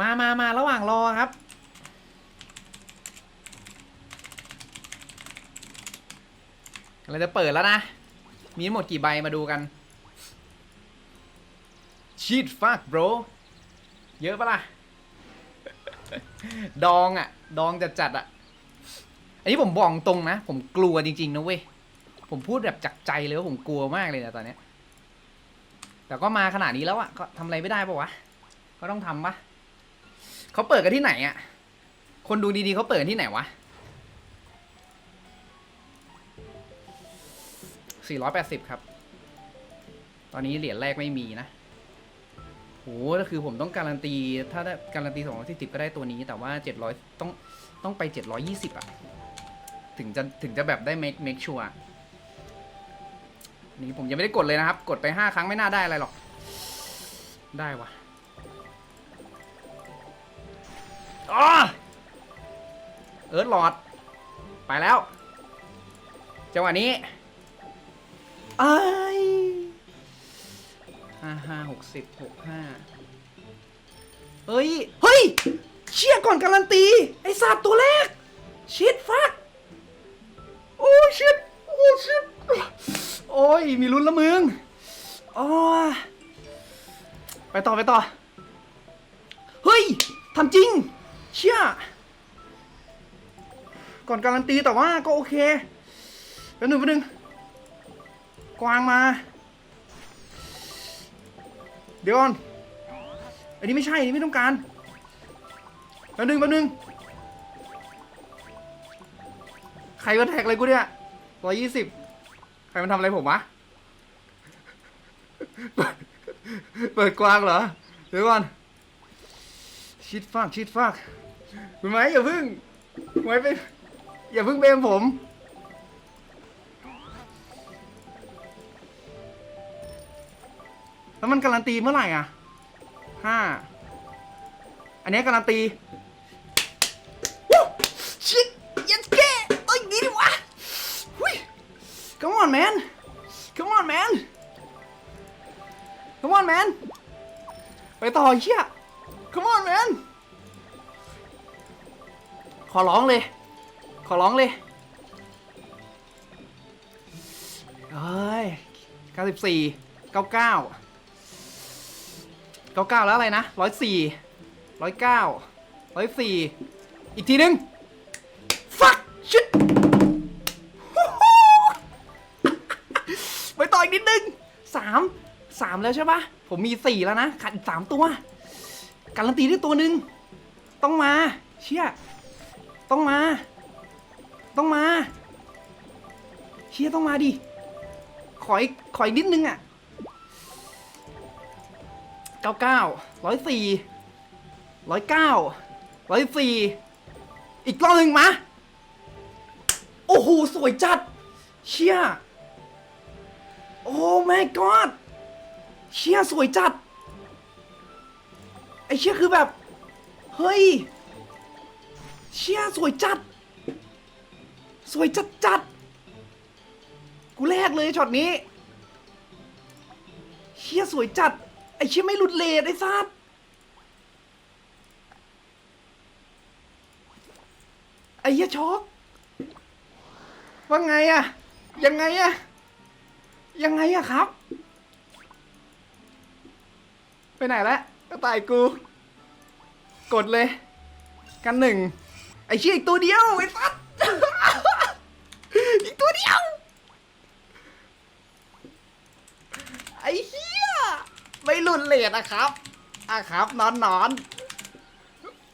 มามามาระหว่างรอครับ เราจะเปิดแล้วนะ มีหมดกี่ใบมาดูกันชีตฟัก bro เยอะปะล่ะ ดองอะดองจัดจัดอะอันนี้ผมบอกตรงนะ ผมกลัวจริง ๆ นะเว้ย ผมพูดแบบจากใจเลยว่าผมกลัวมากเลยนะตอนเนี้ยแต่ก็มาขนาดนี้แล้วอะก็ทำอะไรไม่ได้ปะวะ ก็ต้องทำปะ เขาเปิดกันที่ไหนอะคนดูดีๆเขาเปิดที่ไหนวะ480 ครับ ตอนนี้เหรียญแรกไม่มีนะโหก็คือผมต้องการันตี ถ้าได้การันตี240ก็ได้ตัวนี้ แต่ว่า 700 ต้องต้องไป 720 อะ ถึงจะถึงจะแบบได้ make make sure นี่ผมยังไม่ได้กดเลยนะครับ กดไป 5 ครั้งไม่น่าได้อะไรหรอก ได้วะ อ๋อเอิร์ธหลอด ไปแล้ว จังหวะนี้ไอ้ายห้าห้าหกสิบหกห้าเฮ้ย เฮ้ย เชี่ยก่อนการันตี ไอ้สัตว์ตัวแรก ชิดฟัก โอ้ชิดโอ้ชิดโอ้ย มีลุ้นละมึงอ๋อไปต่อ ไปต่อ เฮ้ยทำจริง เชี่ยก่อนการันตีแต่ว่าก็โอเคแป๊บหนึ่งแป๊บหนึ่งกวางมา เดี๋ยวก่อนอันนี้ไม่ใช่อันนี้ไม่ต้องการแป๊บหนึ่งแป๊บหนึ่งใครมาแท็กอะไรกูเนี่ยร้อยยี่สิบใครมันทำอะไรผมวะเปิดเปิดกวางเหรอ เดี๋ยวก่อน ชิดฟากชิดฟากคุณไหมอย่าพึ่งไว้ไปอย่าพึ่งเบมผม แล้วมันการันตีเมื่อไหร่อะห้าอันนี้การันตีวู้ชิดยันแกเอ้ยดีดิวะหุย come on man come on man come on man ไปต่อไอ้เชี่ย come on man ขอร้องเลย ขอร้องเลยเอ้ย94 99 99 แล้วอะไรนะ 104 109 104 อีกทีหนึง fuck shit ไปต่ออีกนิดนึงสามสามแล้วใช่ปะผมมีสี่แล้วนะ ขาดอีกสามตัว การันตีด้วยตัวหนึ่งต้องมา เชี่ยต้องมา ต้องมา เชี่ยต้องมาดิขออีกขออีกนิดนึงอะเก้าเก้าร้อยสี่ร้อยเก้าร้อยสี่อีกรอบหนึ่งมา โอ้โห สวยจัด เชี่ย โอ้ my god เชี่ย สวยจัด ไอเชี่ยคือแบบ เฮ้ย เชี่ยสวยจัด สวยจัดจัด กูแรกเลยช็อตนี้ เชี่ยสวยจัด ไอเชี่ยไม่หลุดเลทไอ้ซัดไอเชี่ยช็อกว่าไงอะยังไงอะยังไงอะครับ ไปไหนแล้ว ตายกู กดเลย กันหนึ่งไอเชี่ยอีกตัวเดียวไอ้สัสอีกตัวเดียว ไอ้เหี้ยไม่หลุดเลทอะครับอะครับนอนนอน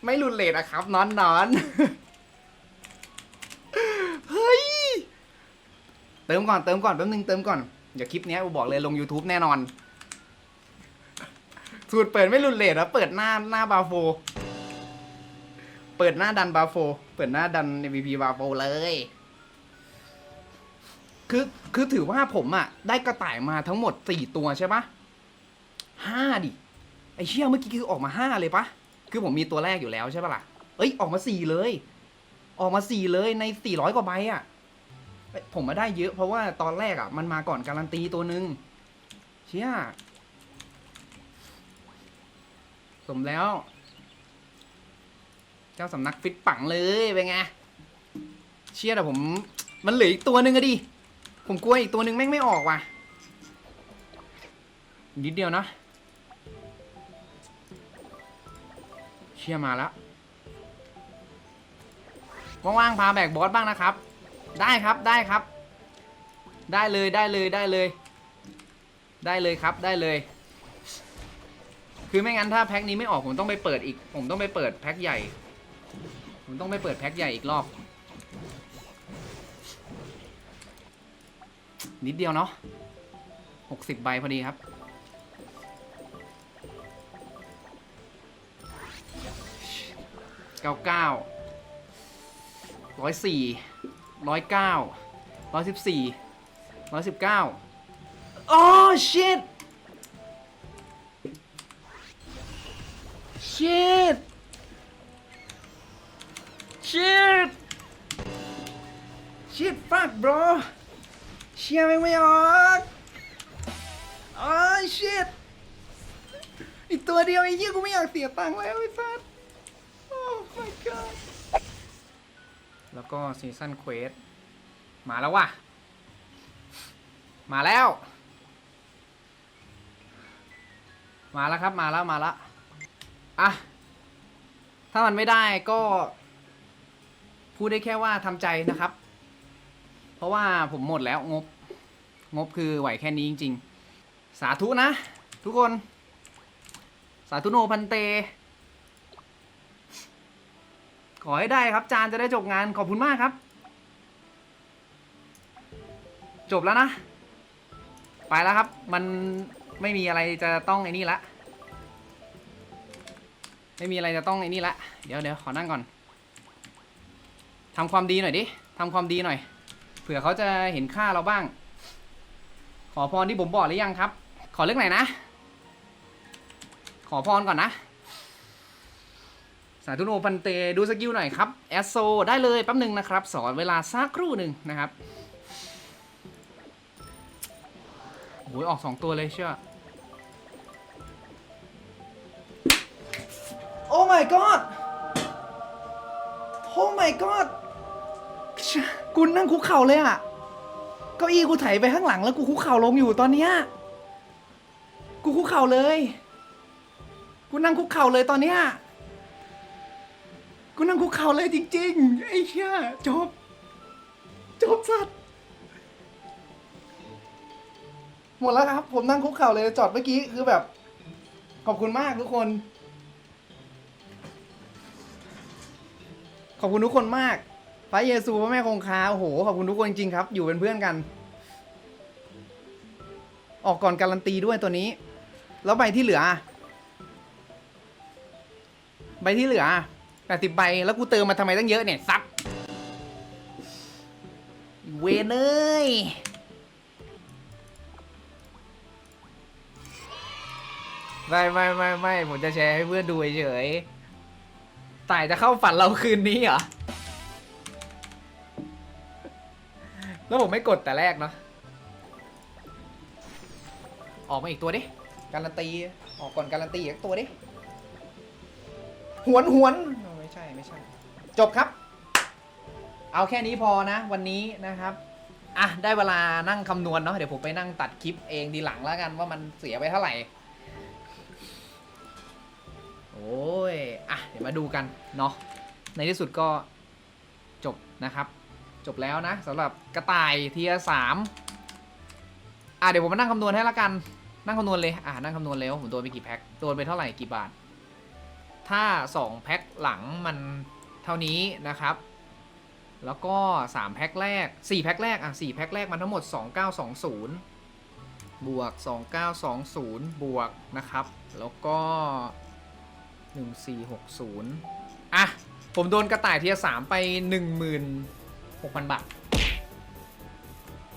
ไม่หลุดเลทอะครับนอนนอนเฮ้ย เติมก่อนเติมก่อนแป๊บนึงเติมก่อน เดี๋ยวคลิปนี้กูบอกเลยลง YouTube แน่นอน สูตรเปิดไม่รุนเลทนะเปิดหน้าหน้าบาโฟ เปิดหน้าดันบาโฟ เปิดหน้าดัน MVP บาโฟเลย คือคือถือว่าผมอะได้กระต่ายมาทั้งหมดสี่ตัวใช่ปะห้าดิ ไอเชี่ยเมื่อกี้คือออกมาห้าเลยปะคือผมมีตัวแรกอยู่แล้วใช่ปะล่ะ เอ้ยออกมาสี่เลย ออกมาสี่เลยในสี่ร้อยกว่าใบอะผมมาได้เยอะเพราะว่าตอนแรกอะมันมาก่อนการันตีตัวหนึ่งเชี่ย สมแล้ว เจ้าสำนักฟิตปังเลยเป็นไง เชี่ยแต่ผม มันเหลืออีกตัวหนึ่งอะดิ ผมกลัวอีกตัวหนึ่งแม่งไม่ออกว่ะ นิดเดียวนะ เชี่ยมาแล้วว่างๆพาแบกบอสบ้างนะครับ ได้ครับได้ครับ ได้เลยได้เลยได้เลย ได้เลยครับได้เลย คือไม่งั้นถ้าแพ็คนี้ไม่ออกผมต้องไปเปิดอีก ผมต้องไปเปิดแพ็คใหญ่ ผมต้องไปเปิดแพ็คใหญ่อีกรอบ นิดเดียวเนาะหกสิบใบพอดีครับเก้าเก้าร้อยสี่ร้อยเก้าร้อยสิบสี่ร้อยสิบเก้าโอ้ shit shit shit fuck bro เชียร์แม่ไม่ออกโอ้ shit อีกตัวเดียวไอ้เหี้ยกูไม่อยากเสียตังค์แล้วไอ้สัส oh my god แล้วก็ซีซันเควสมาแล้วว่ะ มาแล้ว มาแล้วครับ มาแล้ว มาแล้ว อะ ถ้ามันไม่ได้ก็ พูดได้แค่ว่าทำใจนะครับ เพราะว่าผมหมดแล้วงบ งบคือไหวแค่นี้จริง ๆ สาธุนะ ทุกคน สาธุโนพันเต ขอให้ได้ครับ จานจะได้จบงานขอบคุณมากครับ จบแล้วนะ ไปแล้วครับ มันไม่มีอะไรจะต้องไอ้นี่ละ ไม่มีอะไรจะต้องไอ้นี่ละ เดี๋ยวเดี๋ยวขอนั่งก่อนทำความดีหน่อยดิทำความดีหน่อย เผื่อเขาจะเห็นค่าเราบ้าง ขอพรที่ผมบอกหรือยังครับ ขอเรื่องไหนนะ ขอพรก่อนนะ สาธุโนพันเตดูสกิลหน่อยครับ แอสโซได้เลยแป๊บหนึ่งนะครับ สอนเวลาสักครู่หนึ่งนะครับโอ้ยออกสองตัวเลยเชื่อ my god โอ้ my god กูนั่งคุกเข่าเลยอะเก้าอี้กูไถไปข้างหลังแล้วกูคุกเข่าลงอยู่ตอนเนี้ย กูคุกเข่าเลย กูนั่งคุกเข่าเลยตอนเนี้ย กูนั่งคุกเข่าเลยจริงๆ ไอ้เชี่ยจบ จบสัตว์ หมดแล้วครับ ผมนั่งคุกเข่าเลยจอดเมื่อกี้คือแบบ ขอบคุณมากทุกคน อบคุณทุกคนมากพระเยซูพระแม่คงคาโอ้โหขอบคุณทุกคนจริงๆครับ อยู่เป็นเพื่อนกัน ออกก่อนการันตีด้วยตัวนี้ แล้วใบที่เหลือ ใบที่เหลือแปดสิบใบแล้วกูเติมมาทำไมตั้งเยอะเนี่ยซับเวเอ้ยไม่ไม่ไม่ไม่ผมจะแชร์ให้เพื่อนดูเฉย ต่ายจะเข้าฝันเราคืนนี้เหรอ แล้วผมไม่กดแต่แรกเนาะ ออกมาอีกตัวดิ การันตี ออกก่อนการันตีอีกตัวดิ หวนหวน ไม่ใช่ไม่ใช่ จบครับ เอาแค่นี้พอนะ วันนี้นะครับ อะ ได้เวลานั่งคำนวณเนาะ เดี๋ยวผมไปนั่งตัดคลิปเองดีหลังแล้วกันว่ามันเสียไปเท่าไหร่ ยอะเดี๋ยวมาดูกันเนาะในที่สุดก็จบนะครับ จบแล้วนะสำหรับกระต่ายเทียสามอะเดี๋ยวผมมานั่งคำนวณให้ละกันนั่งคำนวณเลยอะนั่งคำนวณเลยว่าผมโดนไปกี่แพ็คโดนไปเท่าไหร่กี่บาท ถ้า 2 แพ็คหลังมันเท่านี้นะครับ แล้วก็ 3 แพ็คแรก 4 แพ็คแรกอะ4แพ็คแรกมันทั้งหมด 2920 บวก 2920 บวกนะครับ แล้วก็ 1460 อะ ผมโดนกระต่ายเทียสามไป 16,000 บาท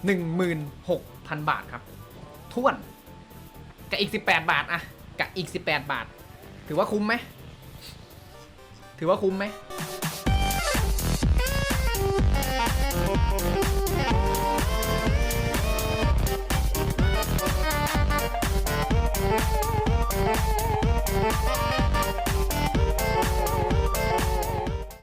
16,000 บาทครับท้วนกับอีก 18 บาทอะกับอีก 18 บาท ถือว่าคุ้มไหม ถือว่าคุ้มไหม you